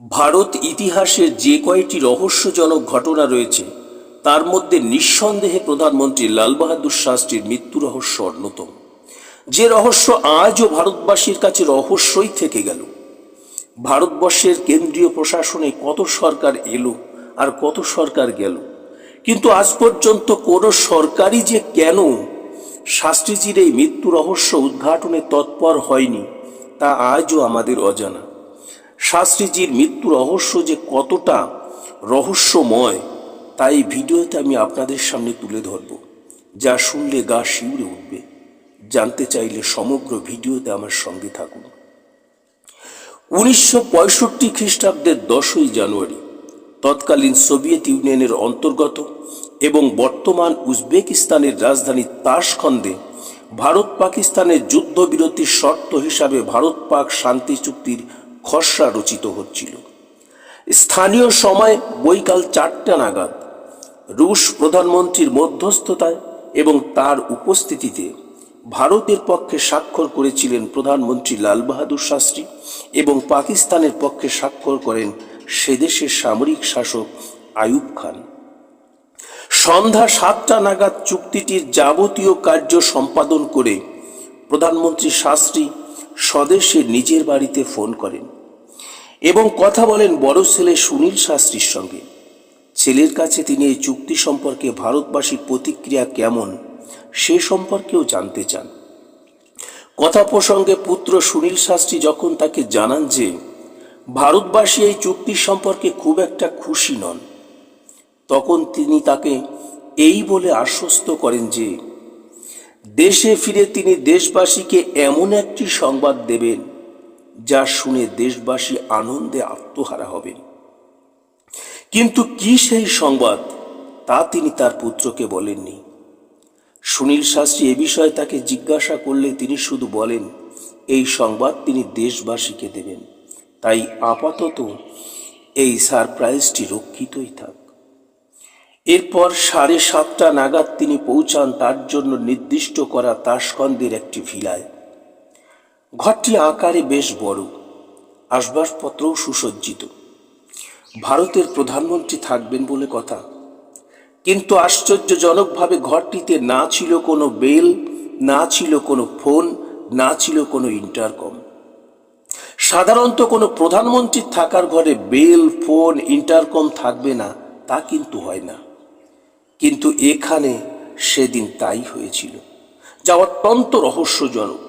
ভারত ইতিহাসের যে কয়টি রহস্যজনক ঘটনা রয়েছে, তার মধ্যে নিঃসন্দেহে প্রধানমন্ত্রী লাল বাহাদুর শাস্ত্রীর মৃত্যু রহস্য অন্যতম। যে রহস্য আজও ভারতবাসীর কাছে রহস্যই থেকে গেল। ভারতবর্ষের কেন্দ্রীয় প্রশাসনে কত সরকার এলো আর কত সরকার গেল? কিন্তু আজ পর্যন্ত কোনো সরকারই যে কেন শাস্ত্রীজির এই মৃত্যু রহস্য উদ্ঘাটনে তৎপর হয়নি, তা আজও আমাদের অজানা। শাস্ত্রীজির মৃত্যু রহস্য যে কতটা রহস্যময়, তাই এই ভিডিওতে আমি আপনাদের সামনে তুলে ধরব। যা শুনলে গা শিউরে উঠবে, জানতে চাইলে সমগ্র ভিডিওতে আমার সঙ্গে থাকুন। উনিশশো পঁয়ষট্টি খ্রিস্টাব্দের দশই জানুয়ারি, তৎকালীন সোভিয়েত ইউনিয়নের অন্তর্গত এবং বর্তমান উজবেকিস্তানের রাজধানী তাশখন্দে ভারত পাকিস্তানের যুদ্ধবিরতির শর্ত হিসাবে ভারত পাক শান্তি চুক্তির খসড়া রচিত হচ্ছিল। স্থানীয় সময় বৈকাল চারটা নাগাদ রুশ প্রধানমন্ত্রীর মধ্যস্থতায় এবং তার উপস্থিতিতে ভারতের পক্ষে স্বাক্ষর করেছিলেন প্রধানমন্ত্রী লাল বাহাদুর শাস্ত্রী এবং পাকিস্তানের পক্ষে স্বাক্ষর করেন সেদেশের সামরিক শাসক আয়ুব খান। সন্ধ্যা সাতটা নাগাদ চুক্তিটির যাবতীয় কার্য সম্পাদন করে প্রধানমন্ত্রী শাস্ত্রী স্বদেশে নিজের বাড়িতে ফোন করেন। এবং কথা বলেন বড় ছেলে সুনীল শাস্ত্রীর সঙ্গে। ছেলের কাছে তিনি এই চুক্তি সম্পর্কে ভারতবাসীর প্রতিক্রিয়া কেমন, সে সম্পর্কেও জানতে চান। কথা প্রসঙ্গে পুত্র সুনীল শাস্ত্রী যখন তাকে জানান যে, ভারতবাসী এই চুক্তি সম্পর্কে খুব একটা খুশি নন। তখন তিনি তাকে এই বলে আশ্বস্ত করেন যে, দেশে ফিরে তিনি দেশবাসীকে এমন একটি সংবাদ দেবেন যা শুনে দেশবাসী আনন্দে আত্মহারা হবেন। কিন্তু কি সেই সংবাদ, তা তিনি তার পুত্রকে বলেননি। সুনীল শাস্ত্রী এ বিষয়ে তাকে জিজ্ঞাসা করলে তিনি শুধু বলেন, এই সংবাদ তিনি দেশবাসীকে দেবেন। তাই আপাতত এই সারপ্রাইজটি রক্ষিতই থাক। এরপর সাড়ে সাতটা নাগাদ তিনি পৌঁছান তার জন্য নির্দিষ্ট করা তাসকন্দের একটি ভিলায়। ঘরটি আকারে বেশ বড়, আসবাবপত্রও সুসজ্জিত। ভারতের প্রধানমন্ত্রী থাকবেন বলে কথা। কিন্তু আশ্চর্যজনকভাবে ঘরটিতে না ছিল কোনো বেল, না ছিল কোনো ফোন, না ছিল কোনো ইন্টারকম। সাধারণত কোনো প্রধানমন্ত্রীর থাকার ঘরে বেল, ফোন, ইন্টারকম থাকবে না, তা কিন্তু হয় না। কিন্তু এখানে সেদিন তাই হয়েছিল, যা অত্যন্ত রহস্যজনক।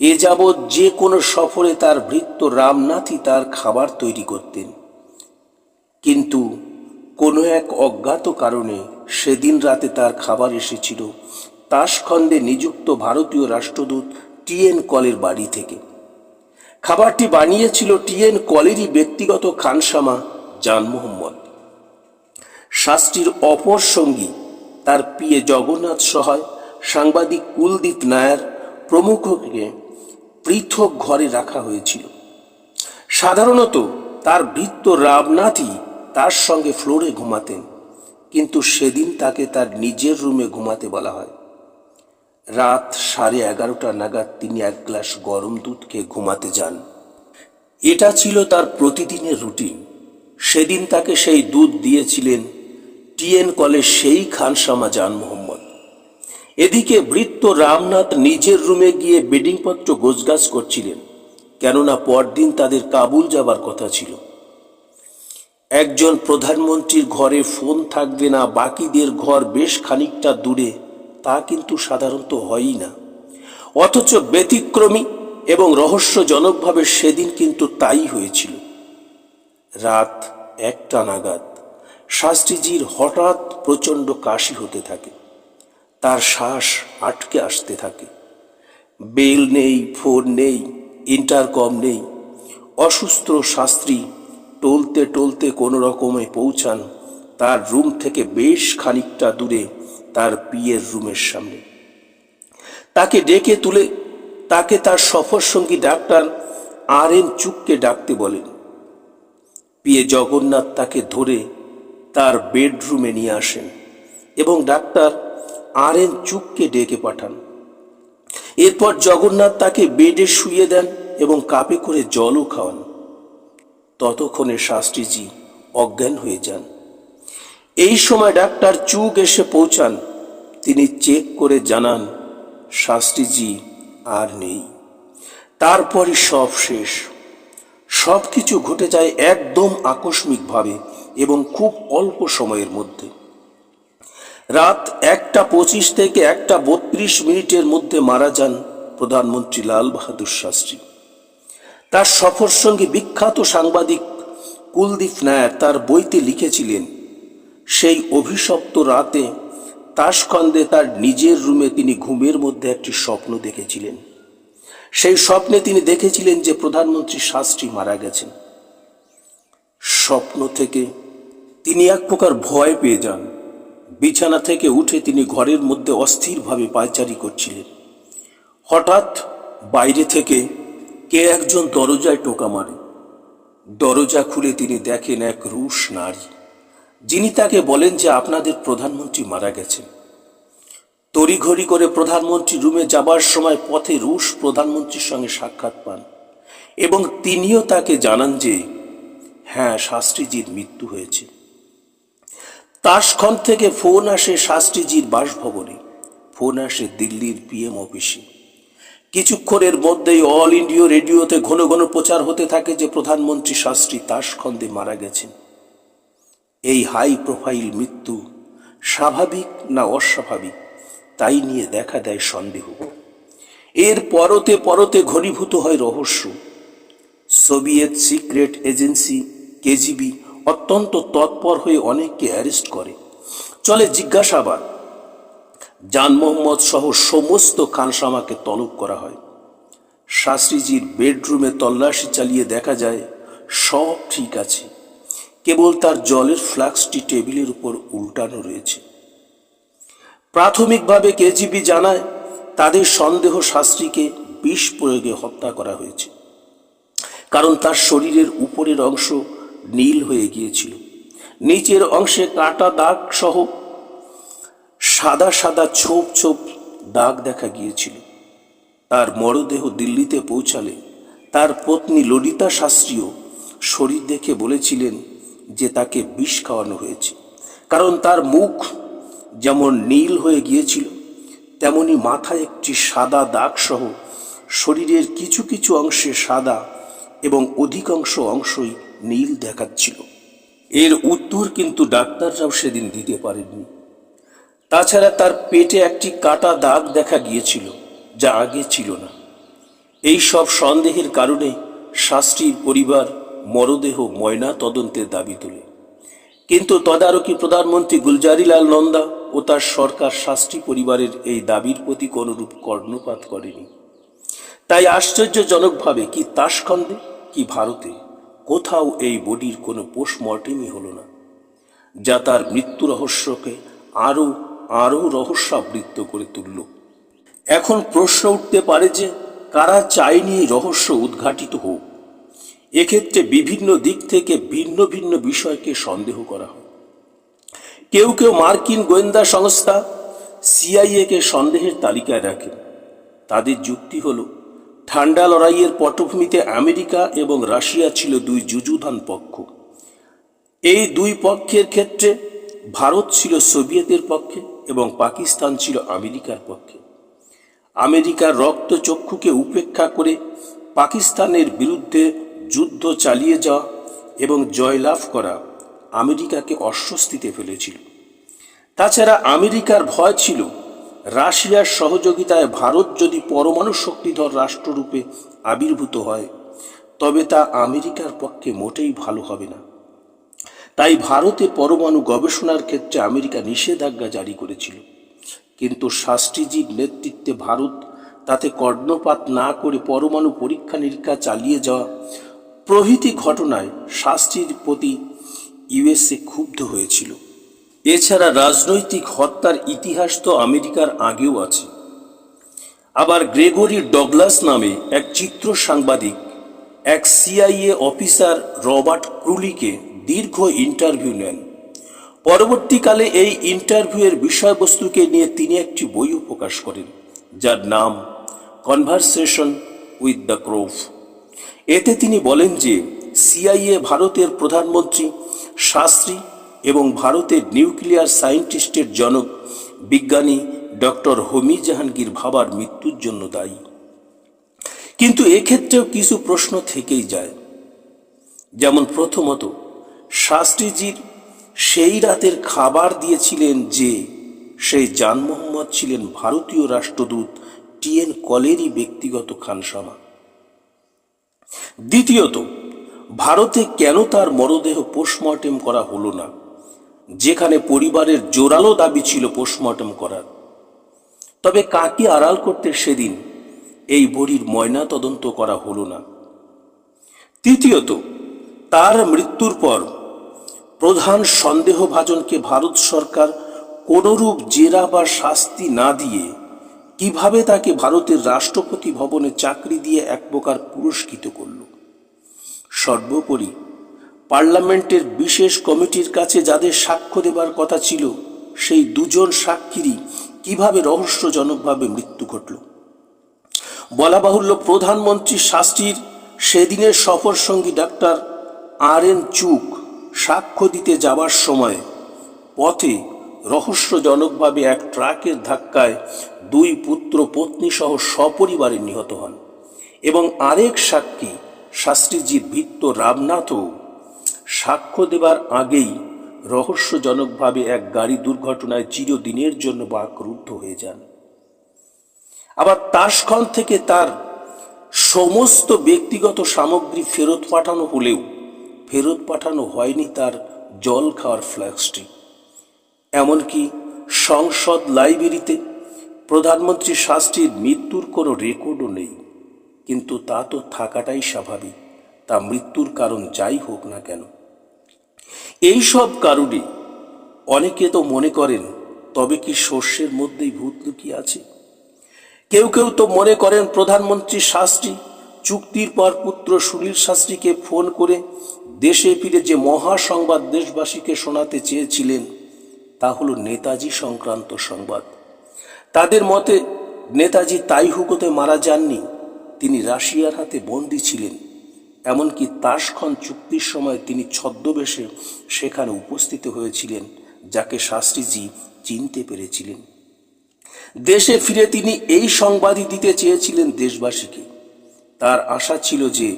এ যাবৎ যে কোনো সফরে তার ভৃত্য রামনাথই তার খাবার তৈরি করতেন। কিন্তু কোনো এক অজ্ঞাত কারণে সেদিন রাতে তার খাবার এসেছিল তাসখণ্ডে নিযুক্ত ভারতীয় রাষ্ট্রদূত টিএন কলের বাড়ি থেকে। খাবারটি বানিয়েছিল টিএন কলেরই ব্যক্তিগত খানসামা জান মোহাম্মদ। শাস্ত্রীর অপর সঙ্গী তার পিয়ে জগন্নাথ সহায় সাংবাদিক কুলদীপ নায়ার প্রমুখকে পৃথক ঘরে রাখা হয়েছিল। সাধারণত তার বৃত্ত রামনাথই তার সঙ্গে ফ্লোরে ঘুমাতেন, কিন্তু সেদিন তাকে তার নিজের রুমে ঘুমাতে বলা হয়। রাত সাড়ে এগারোটা নাগাদ তিনি এক গ্লাস গরম দুধ খেয়ে ঘুমাতে যান। এটা ছিল তার প্রতিদিনের রুটিন। সেদিন তাকে সেই দুধ দিয়েছিলেন টিএন কলের সেই খানসামা জান মোহাম্মদ। এদিকে বৃত্ত রামনাথ নিজের রুমে গিয়ে বেডিংপত্র গোছগাছ করছিলেন, কেননা পরদিন তাদের কাবুল যাবার কথা ছিল। একজন প্রধানমন্ত্রীর ঘরে ফোন থাকবে না, বাকিদের ঘর বেশ খানিকটা দূরে, তা কিন্তু সাধারণত হয়ই না। অথচ ব্যতিক্রমী এবং রহস্যজনকভাবে সেদিন কিন্তু তাই হয়েছিল। রাত একটা নাগাদ, শাস্ত্রীজির হঠাৎ প্রচণ্ড কাশি হতে থাকে। তার শ্বাস আটকে আসতে থাকে। বেল নেই, ফোন নেই, ইন্টারকম নেই। অসুস্থ শাস্ত্রী টলতে টলতে কোনো রকমে পৌঁছান তার রুম থেকে বেশ খানিকটা দূরে তার পিয়ের রুমের সামনে। তাকে ডেকে তুলে তাকে তার সফর সঙ্গী ডাক্তার আর এন চুককে ডাকতে বলেন। পিয়ে জগন্নাথ তাকে ধরে তার বেডরুমে নিয়ে আসেন এবং ডাক্তার আর এন চুককে ডেকে পাঠান। এরপর জগন্নাথ তাকে বেডে শুয়ে দেন এবং কাপে করে জলও খাওয়ান। ততক্ষণে শাস্ত্রীজি অজ্ঞান হয়ে যান। এই সময় ডাক্তার চুক এসে পৌঁছান। তিনি চেক করে জানান, শাস্ত্রীজি আর নেই। তারপরই সব শেষ। সব কিছু ঘটে যায় একদম আকস্মিকভাবে এবং খুব অল্প সময়ের মধ্যে। রাত একটা পঁচিশ থেকে একটা বত্রিশ মিনিটের মধ্যে মারা যান প্রধানমন্ত্রী লাল বাহাদুর শাস্ত্রী। তার সফর সঙ্গী বিখ্যাত সাংবাদিক কুলদীপ নায়ার তার বইতে লিখেছিলেন, সেই অভিশপ্ত রাতে তাসখন্দে তার নিজের রুমে তিনি ঘুমের মধ্যে একটি স্বপ্ন দেখেছিলেন। সেই স্বপ্নে তিনি দেখেছিলেন যে প্রধানমন্ত্রী শাস্ত্রী মারা গেছেন। স্বপ্ন থেকে তিনি এক প্রকার ভয় পেয়ে যান। বিছানা থেকে উঠে তিনি ঘরের মধ্যে অস্থিরভাবে পায়চারি করছিলেন। হঠাৎ বাইরে থেকে কে একজন দরজায় টোকা মারে। দরজা খুলে তিনি দেখেন এক রুশ নারী, যিনি তাকে বলেন যে আপনাদের প্রধানমন্ত্রী মারা গেছেন। তড়িঘড়ি করে প্রধানমন্ত্রী রুমে যাবার সময় পথে রুশ প্রধানমন্ত্রীর সঙ্গে সাক্ষাৎ পান এবং তিনিও তাকে জানান যে হ্যাঁ শাস্ত্রীজির মৃত্যু হয়েছে। তাসখন থেকে ফোন আসে শাস্ত্রীজির বাসভবনে। ফোন আসে দিল্লির পিএম অফিসে কিছুক্ষণের মধ্যেই অল ইন্ডিয়া রেডিওতে ঘন ঘন প্রচার হতে থাকে যে প্রধানমন্ত্রী শাস্ত্রী তাসখন্দে মারা গেছেন। এই হাই প্রোফাইল মৃত্যু স্বাভাবিক না অস্বাভাবিক, তাই নিয়ে দেখা দেয় সন্দেহ। এর পরতে পরতে ঘনীভূত হয় রহস্য। সোভিয়েত সিক্রেট এজেন্সি কেজিবি অত্যন্ত তৎপর হয়ে অনেককে অ্যারেস্ট করে। চলে জিজ্ঞাসাবাদ। জান মোহাম্মদ সহ সমস্ত খানসামাকে তলব করা হয়। শাস্ত্রীজির বেডরুমে তল্লাশি চালিয়ে দেখা যায়, সব ঠিক আছে। কেবল তার জলের ফ্লাক্সটি টেবিলের উপর উল্টানো রয়েছে। প্রাথমিকভাবে কেজিবি জানায়, তাদের সন্দেহ শাস্ত্রীকে বিষ প্রয়োগে হত্যা করা হয়েছে। কারণ তার শরীরের উপরের অংশ নীল হয়ে গিয়েছিল। নিচের অংশে কাটা দাগ সহ সাদা সাদা ছোপ ছোপ দাগ দেখা গিয়েছিল। তার মরদেহ দিল্লিতে পৌঁছালে তার পত্নী ললিতা শাস্ত্রীও শরীর দেখে বলেছিলেন যে তাকে বিষ খাওয়ানো হয়েছে। কারণ তার মুখ যেমন নীল হয়ে গিয়েছিল, তেমনি মাথায় একটি সাদা দাগ সহ শরীরের কিছু কিছু অংশে সাদা এবং অধিকাংশ অংশই নীল দেখাচ্ছিল। এর উত্তর কিন্তু ডাক্তাররাও সেদিন দিতে পারেননি। তাছাড়া তার পেটে একটি কাটা দাগ দেখা গিয়েছিল, যা আগে ছিল না। এই সব সন্দেহের কারণে শাস্ত্রীর পরিবার মরদেহ ময়না তদন্তের দাবি তোলে। কিন্তু তদারকি প্রধানমন্ত্রী গুলজারিলাল নন্দা ও তার সরকার শাস্ত্রী পরিবারের এই দাবির প্রতি কোনরূপ কর্ণপাত করেনি। তাই আশ্চর্যজনকভাবে কি তাসখন্দে, কি ভারতে কোথাও এই বডির কোনো পোস্টমর্টেমই হলো না, যা তার মৃত্যু রহস্যকে আরও আরও রহস্যাবৃত্ত করে তুলল। এখন প্রশ্ন উঠতে পারে যে কারা চায়নি রহস্য উদ্ঘাটিত হোক। এক্ষেত্রে বিভিন্ন দিক থেকে ভিন্ন ভিন্ন বিষয়কে সন্দেহ করা হয়। কেউ কেউ মার্কিন গোয়েন্দা সংস্থা সিআইএ কে সন্দেহের তালিকায় রাখেন। তাদের যুক্তি হল ঠান্ডা লড়াইয়ের পটভূমিতে আমেরিকা এবং রাশিয়া ছিল দুই যুযুধান পক্ষ। এই দুই পক্ষের ক্ষেত্রে ভারত ছিল সোভিয়েতের পক্ষে এবং পাকিস্তান ছিল আমেরিকার পক্ষে। আমেরিকার রক্তচক্ষুকে উপেক্ষা করে পাকিস্তানের বিরুদ্ধে যুদ্ধ চালিয়ে যাওয়া এবং জয়লাভ করা আমেরিকাকে অস্বস্তিতে ফেলেছিল। তাছাড়া আমেরিকার ভয় ছিল রাশিয়ার সহযোগিতায় ভারত যদি পরমাণু শক্তিধর রাষ্ট্ররূপে আবির্ভূত হয়, তবে তা আমেরিকার পক্ষে মোটেই ভালো হবে না। তাই ভারতে পরমাণু গবেষণার ক্ষেত্রে আমেরিকা নিষেধাজ্ঞা জারি করেছিল। কিন্তু শাস্ত্রীজির নেতৃত্বে ভারত তাতে কর্ণপাত না করে পরমাণু পরীক্ষা নিরীক্ষা চালিয়ে যাওয়া প্রভৃতি ঘটনায় শাস্ত্রীর প্রতি ইউএসএ ক্ষুব্ধ হয়েছিল। এছাড়া রাজনৈতিক হত্যার ইতিহাস তো আমেরিকার আগেও আছে। আবার গ্রেগরি ডগলাস নামে এক চিত্র সাংবাদিক, এক সিআইএ অফিসার রবার্ট ক্রুলিকে দীর্ঘ ইন্টারভিউ নেন। পরবর্তীকালে এই ইন্টারভিউয়ের বিষয়বস্তুকে নিয়ে তিনি একটি বইও প্রকাশ করেন, যার নাম কনভারসেশন উইথ দ্য ক্রোভ এতে তিনি বলেন যে, সিআইএ ভারতের প্রধানমন্ত্রী শাস্ত্রী এবং ভারতের নিউক্লিয়ার সায়েন্টিস্টের জনক, বিজ্ঞানী ডক্টর হোমি জাহাঙ্গীর ভাবার মৃত্যুর জন্য দায়ী। কিন্তু এক্ষেত্রেও কিছু প্রশ্ন থেকেই যায়। যেমন প্রথমত, শাস্ত্রীজির সেই রাতের খাবার দিয়েছিলেন যে, সেই জান মোহাম্মদ ছিলেন ভারতীয় রাষ্ট্রদূত টিএন কলেরই ব্যক্তিগত খানসামা। দ্বিতীয়ত, ভারতে কেন তার মরদেহ পোস্টমর্টেম করা হলো না? যেখানে পরিবারের জোরালো দাবি ছিল পোস্টমর্টম করার। তবে কাকে আড়াল করতে সেদিন এই বড়ির ময়না তদন্ত করা হলো না। তৃতীয়ত, তার মৃত্যুর পর প্রধান সন্দেহভাজনকে ভারত সরকার কোনরূপ জেরা বা শাস্তি না দিয়ে কীভাবে তাকে ভারতের রাষ্ট্রপতি ভবনে চাকরি দিয়ে এক প্রকার পুরস্কৃত করল। সর্বোপরি পার্লামেন্টের বিশেষ কমিটির কাছে যাদের সাক্ষ্য দেবার কথা ছিল, সেই দুজন সাক্ষীরই কীভাবে রহস্যজনকভাবে মৃত্যু ঘটল? বলা বাহুল্য প্রধানমন্ত্রী শাস্ত্রীর সেদিনের সফর সঙ্গী ডাক্তার আর এন চুক সাক্ষ্য দিতে যাবার সময় পথে রহস্যজনকভাবে এক ট্রাকের ধাক্কায় দুই পুত্র পত্নী সহ সপরিবারে নিহত হন এবং আরেক সাক্ষী শাস্ত্রীজির ভিত্ত রামনাথও সাক্ষ্য দেবার আগেই রহস্যজনকভাবে এক গাড়ি দুর্ঘটনায় চিরদিনের জন্য বাকরুদ্ধ হয়ে যান। আবার তাসখন থেকে তার সমস্ত ব্যক্তিগত সামগ্রী ফেরত পাঠানো হলেও ফেরত পাঠানো হয়নি তার জল খাওয়ার ফ্ল্যাক্সটি। এমনকি সংসদ লাইব্রেরিতে প্রধানমন্ত্রী শাস্ত্রীর মৃত্যুর কোনো রেকর্ডও নেই। কিন্তু তা তো থাকাটাই স্বাভাবিক, তা মৃত্যুর কারণ যাই হোক না কেন। এই সব কারণে অনেকে তো মনে করেন, তবে কি শস্যের মধ্যেই ভূত লুকিয়ে আছে? কেউ কেউ তো মনে করেন প্রধানমন্ত্রী শাস্ত্রী চুক্তির পর পুত্র সুনীল শাস্ত্রীকে ফোন করে দেশে ফিরে যে মহা সংবাদ দেশবাসীকে শোনাতে চেয়েছিলেন, তা হলো নেতাজি সংক্রান্ত সংবাদ। তাদের মতে, নেতাজি তাইহুকোতে মারা যাননি, তিনি রাশিয়ার হাতে বন্দী ছিলেন। এমনকি তাসখন চুক্তির সময় তিনি ছদ্মবেশে সেখানে উপস্থিত হয়েছিলেন, যাকে শাস্ত্রীজি চিনতে পেরেছিলেন। দেশে ফিরে তিনি এই সংবাদই দিতে চেয়েছিলেন দেশবাসীকে। তার আশা ছিল যে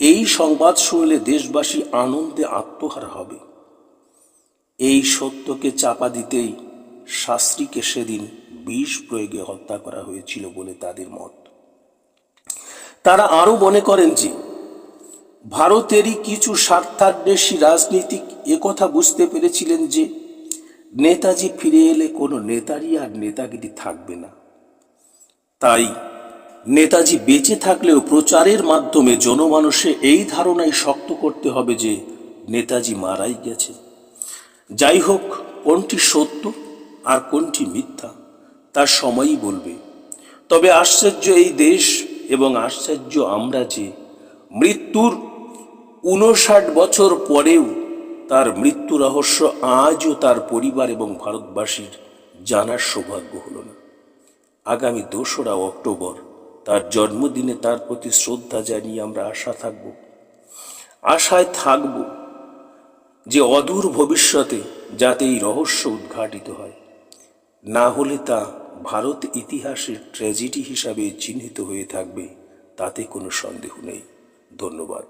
এই সংবাদ শুনলে দেশবাসী আনন্দে আত্মহারা হবে। এই সত্যকে চাপা দিতেই শাস্ত্রীকে সেদিন বিষ প্রয়োগে হত্যা করা হয়েছিল বলে তাদের মত। তারা আরও মনে করেন যে ভারতেরই কিছু স্বার্থান্বেষী রাজনীতিক একথা বুঝতে পেরেছিলেন যে, নেতাজি ফিরে এলে কোনো নেতারই আর নেতাগিরি থাকবে না। তাই নেতাজি বেঁচে থাকলেও প্রচারের মাধ্যমে জনমানুষে এই ধারণাই শক্ত করতে হবে যে, নেতাজি মারাই গেছে। যাই হোক, কোনটি সত্য আর কোনটি মিথ্যা, তার সময়ই বলবে। তবে আশ্চর্য এই দেশ এবং আশ্চর্য আমরা যে, মৃত্যুর উনষাট বছর পরেও তার মৃত্যু রহস্য আজও তার পরিবার এবং ভারতবাসীর জানার সৌভাগ্য হল না। আগামী দোসরা অক্টোবর তার জন্মদিনে তার প্রতি শ্রদ্ধা জানিয়ে আমরা আশা থাকব। আশায় থাকব যে অদূর ভবিষ্যতে যাতে এই রহস্য উদ্ঘাটিত হয়। না হলে তা ভারত ইতিহাসের ট্র্যাজেডি হিসাবে চিহ্নিত হয়ে থাকবে, তাতে কোনো সন্দেহ নেই। ধন্যবাদ।